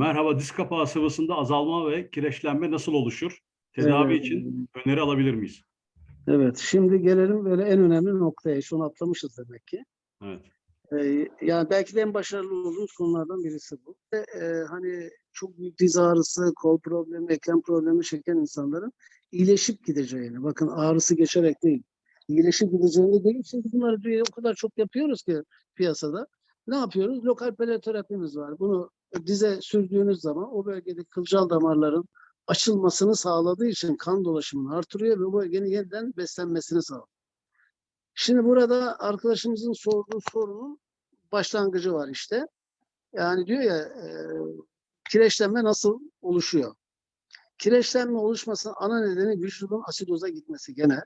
Merhaba, diz kapağı sıvısında azalma ve kireçlenme nasıl oluşur? Tedavi Evet. için öneri alabilir miyiz? Evet, şimdi gelelim böyle en önemli noktaya. Şunu atlamışız demek ki. Evet. Ee, yani belki de en başarılı olduğumuz konulardan birisi bu. Ve, e, hani çok büyük diz ağrısı, kol problemi, eklem problemi çeken insanların iyileşip gideceğini, bakın ağrısı geçerek değil, iyileşip gideceğini değil. Çünkü bunları o kadar çok yapıyoruz ki piyasada. Ne yapıyoruz? Lokal peloterapimiz var. Bunu dize sürdüğünüz zaman o bölgedeki kılcal damarların açılmasını sağladığı için kan dolaşımını artırıyor ve o bölgenin yeniden beslenmesini sağlıyor. Şimdi burada arkadaşımızın sorduğu sorunun başlangıcı var işte. Yani diyor ya e, kireçlenme nasıl oluşuyor? Kireçlenme oluşmasının ana nedeni vücudun asidoza gitmesi gene.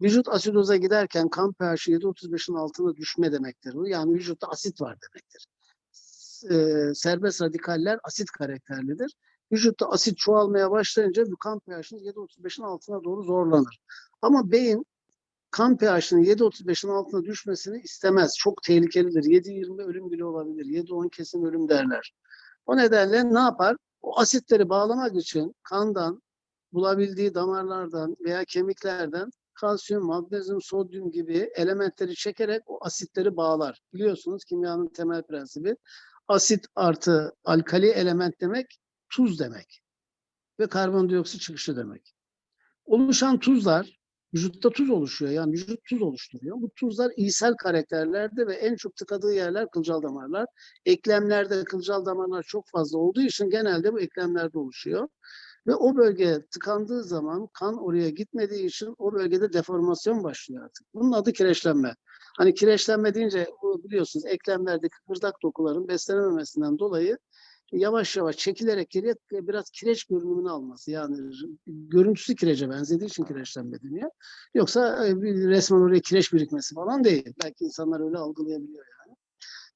Vücut asidoza giderken kan pH'i 7.35'in altına düşme demektir bu. Yani vücutta asit var demektir. E, serbest radikaller asit karakterlidir. Vücutta asit çoğalmaya başlayınca bu kan pH'iniz 7.35'in altına doğru zorlanır. Ama beyin kan pH'inin 7.35'in altına düşmesini istemez. Çok tehlikelidir. 7.20 ölüm bile olabilir. 7.10 kesin ölüm derler. O nedenle ne yapar? O asitleri bağlamak için kandan, bulabildiği damarlardan veya kemiklerden kalsiyum, magnezyum, sodyum gibi elementleri çekerek o asitleri bağlar. Biliyorsunuz kimyanın temel prensibi asit artı alkali element demek tuz demek ve karbondioksit çıkışı demek. Oluşan tuzlar vücutta tuz oluşuyor. Yani vücut tuz oluşturuyor. Bu tuzlar iyisel karakterlerde ve en çok tıkadığı yerler kılcal damarlar. Eklemlerde kılcal damarlar çok fazla olduğu için genelde bu eklemlerde oluşuyor. Ve o bölge tıkandığı zaman kan oraya gitmediği için o bölgede deformasyon başlıyor artık. Bunun adı kireçlenme. Hani kireçlenme deyince biliyorsunuz eklemlerdeki kıkırdak dokuların beslenememesinden dolayı yavaş yavaş çekilerek geriye biraz kireç görünümünü alması. Yani görüntüsü kirece benzediği için kireçlenme deniyor. Yoksa e, resmen oraya kireç birikmesi falan değil. Belki insanlar öyle algılayabiliyor yani.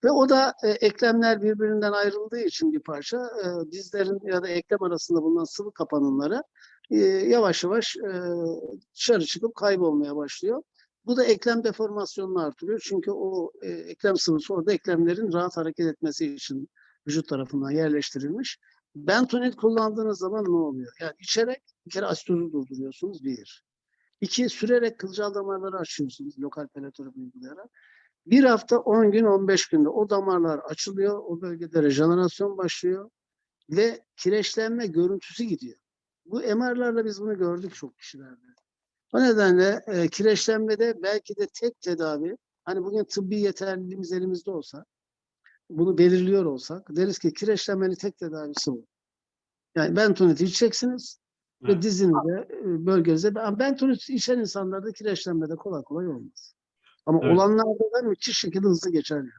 Ve o da e, eklemler birbirinden ayrıldığı için bir parça e, dizlerin ya da eklem arasında bulunan sıvı kapanımları e, yavaş yavaş e, dışarı çıkıp kaybolmaya başlıyor. Bu da eklem deformasyonunu artırıyor. Çünkü o e, eklem sıvısı orada eklemlerin rahat hareket etmesi için vücut tarafından yerleştirilmiş. Bentonit kullandığınız zaman ne oluyor? Yani içerek bir kere asitozu durduruyorsunuz bir. İki, sürerek kılcal damarları açıyorsunuz lokal penetratif uygulayarak. Bir hafta 10 gün 15 günde o damarlar açılıyor. O bölgede rejenerasyon başlıyor. Ve kireçlenme görüntüsü gidiyor. Bu MR'larla biz bunu gördük çok kişilerde. O nedenle e, kireçlenmede belki de tek tedavi, hani bugün tıbbi yeterliliğimiz elimizde olsa, bunu belirliyor olsak, deriz ki kireçlenmenin tek tedavisi bu. Yani bentonit içeceksiniz ve Evet. dizinizde, e, bölgenizde. Ben- Bentonit içen insanlarda kireçlenmede kolay kolay olmaz. Ama Evet. olanlarda da müthiş şekilde hızlı geçer. yani.